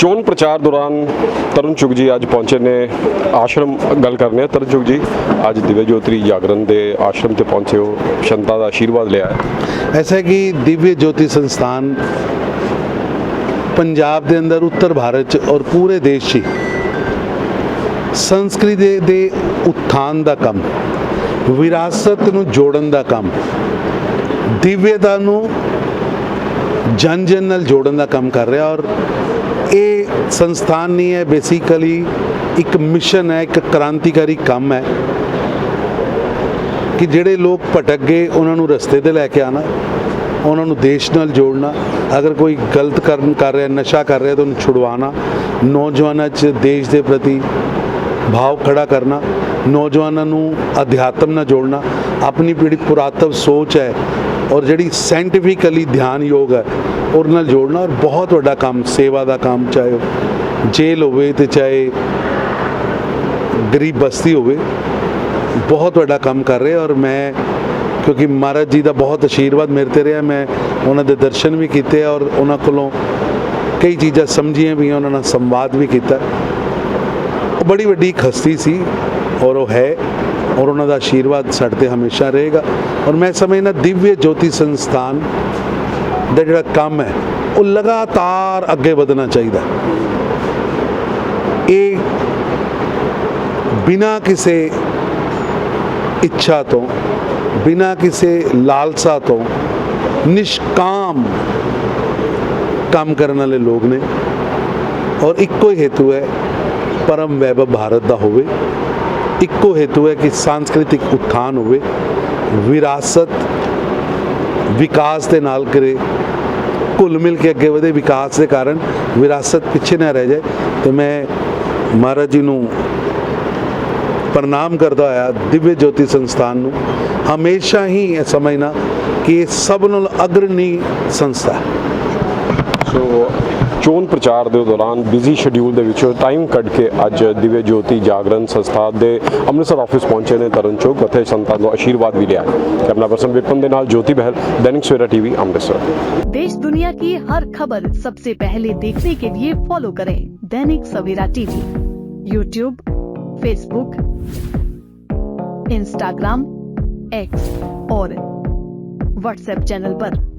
ਚੋਣ ਪ੍ਰਚਾਰ ਦੌਰਾਨ ਤਰੁਣ ਚੁਗ ਜੀ ਅੱਜ ਪਹੁੰਚੇ ਨੇ। ਆਸ਼ਰਮ ਗੱਲ ਕਰਨੇ ਤਰਨ ਚੁਗ ਜੀ। ਅੱਜ ਦਿਵਯ ਜੋਤੀ ਜਾਗਰਨ ਦੇ ਆਸ਼ਰਮ ਤੇ ਪਹੁੰਚੇ ਹੋ। ਸ਼ੰਤਾ ਦਾ ਆਸ਼ੀਰਵਾਦ ਲਿਆ ਹੈ। ਐਸਾ ਕਿ ਦਿਵਯ ਜੋਤੀ ਸੰਸਥਾਨ ਪੰਜਾਬ ਦੇ ਅੰਦਰ, ਉੱਤਰ ਭਾਰਤ ਚ ਔਰ ਪੂਰੇ ਦੇਸ਼ 'ਚ ਸੰਸਕ੍ਰਿਤੀ ਦੇ ਉਥਾਨ ਦਾ ਕੰਮ, ਵਿਰਾਸਤ ਨੂੰ ਜੋੜਨ ਦਾ ਕੰਮ, ਦਿਵਯਤਾ ਨੂੰ ਜਨ ਜਨ ਨਾਲ ਜੋੜਨ ਦਾ ਕੰਮ ਕਰ ਰਿਹਾ ਔਰ ਇਹ ਸੰਸਥਾਨ ਨਹੀਂ ਹੈ ਬੇਸਿਕਲੀ ਇੱਕ ਮਿਸ਼ਨ ਹੈ, ਇੱਕ ਕ੍ਰਾਂਤੀਕਾਰੀ ਕੰਮ ਹੈ ਕਿ ਜਿਹੜੇ ਲੋਕ ਭਟਕ ਗਏ, ਉਹਨਾਂ ਨੂੰ ਰਸਤੇ ਤੇ ਲੈ ਕੇ ਆਣਾ ਉਹਨਾਂ ਨੂੰ ਦੇਸ਼ ਨਾਲ ਜੋੜਨਾ, ਅਗਰ ਕੋਈ ਗਲਤ ਕਰਨ ਕਰ ਰਿਹਾ, ਨਸ਼ਾ ਕਰ ਰਿਹਾ, ਤਾਂ ਉਹਨੂੰ ਛੁਡਵਾਉਣਾ, ਨੌਜਵਾਨਾਂ 'ਚ ਦੇਸ਼ ਦੇ ਪ੍ਰਤੀ ਭਾਵ ਖੜਾ ਕਰਨਾ, ਨੌਜਵਾਨਾਂ ਨੂੰ ਅਧਿਆਤਮ ਨਾਲ ਜੋੜਨਾ, ਆਪਣੀ ਜਿਹੜੀ ਪੁਰਾਤਵ ਸੋਚ ਹੈ ਔਰ ਜਿਹੜੀ ਸਾਇੰਟੀਫਿਕਲੀ ਧਿਆਨ ਯੋਗ ਹੈ ਉਹਦੇ ਨਾਲ ਜੋੜਨਾ ਔਰ ਬਹੁਤ ਵੱਡਾ ਕੰਮ, ਸੇਵਾ ਦਾ ਕੰਮ ਚਾਹੇ ਉਹ ਜੇਲ੍ਹ ਹੋਵੇ ਤੇ ਚਾਹੇ ਗਰੀਬ ਬਸਤੀ ਹੋਵੇ, ਬਹੁਤ ਵੱਡਾ ਕੰਮ ਕਰ ਰਹੇ ਔਰ ਮੈਂ, ਕਿਉਂਕਿ ਮਹਾਰਾਜ ਜੀ ਦਾ ਬਹੁਤ ਆਸ਼ੀਰਵਾਦ ਮੇਰੇ ਤੇ ਰਿਹਾ, ਮੈਂ ਉਹਨਾਂ ਦੇ ਦਰਸ਼ਨ ਵੀ ਕੀਤੇ ਔਰ ਉਹਨਾਂ ਕੋਲੋਂ ਕਈ ਚੀਜ਼ਾਂ ਸਮਝੀਆਂ ਵੀ, ਉਹਨਾਂ ਨਾਲ ਸੰਵਾਦ ਵੀ ਕੀਤਾ। ਉਹ ਬੜੀ ਵੱਡੀ ਖਸਤੀ ਸੀ ਔਰ ਉਹ ਹੈ ਔਰ ਉਹਨਾਂ ਦਾ ਆਸ਼ੀਰਵਾਦ ਸਾਡੇ ਤੇ ਹਮੇਸ਼ਾ ਰਹੇਗਾ। ਔਰ ਮੈਂ ਸਮਝਣਾ ਦਿਵਯ ਜੋਤੀ ਸੰਸਥਾਨ ਦਾ ਜਿਹੜਾ ਕੰਮ ਹੈ, ਉਹ ਲਗਾਤਾਰ ਅੱਗੇ ਵਧਣਾ ਚਾਹੀਦਾ। ਇਹ ਬਿਨਾ ਕਿਸੇ ਇੱਛਾ ਤੋਂ, ਬਿਨਾ ਕਿਸੇ ਲਾਲਸਾ ਤੋਂ ਨਿਸ਼ਕਾਮ ਕੰਮ ਕਰਨ ਵਾਲੇ ਲੋਕ ਨੇ। ਔਰ ਇੱਕੋ ਹੀ ਹੇਤੂ ਹੈ ਪਰਮ ਵੈਭਵ ਭਾਰਤ ਦਾ ਹੋਵੇ। ਇੱਕੋ ਹੇਤੂ ਹੈ ਕਿ ਸੰਸਕ੍ਰਿਤਿਕ ਉਤਥਾਨ ਹੋਵੇ, ਵਿਰਾਸਤ ਵਿਕਾਸ ਦੇ ਨਾਲ ਕਰੇ, ਘੁਲ ਮਿਲ ਕੇ ਅੱਗੇ ਵਧੇ ਵਿਕਾਸ ਦੇ ਕਾਰਨ ਵਿਰਾਸਤ ਪਿੱਛੇ ਨਾ ਰਹਿ ਜਾਏ। ਤੇ ਮੈਂ ਮਹਾਰਾਜ ਜੀ ਨੂੰ ਪ੍ਰਣਾਮ ਕਰਦਾ ਹੋਇਆ ਦਿਵਯ ਜੋਤੀ ਸੰਸਥਾਨ ਨੂੰ। ਹਮੇਸ਼ਾ ਹੀ ਇਹ ਸਮਝਣਾ ਕਿ ਇਹ ਸਭ ਨਾਲ ਅਗਰਣੀ ਸੰਸਥਾ ਸੋ चोन प्रचार के दौरान बिज़ी शड्यूल टाइम कट के अज दिव्य ज्योति जागरण संस्था के अमृतसर ऑफ़िस पहुँचे ने तरन चौक अथे संतान को आशीर्वाद भी लिया कैमरा पर्सन विपन के ज्योति बहल दैनिक सवेरा टीवी अमृतसर देश दुनिया की हर खबर सबसे पहले देखने के लिए फॉलो करें Dainik Savera TV YouTube Facebook Instagram X और व्हाट्सएप चैनल आरोप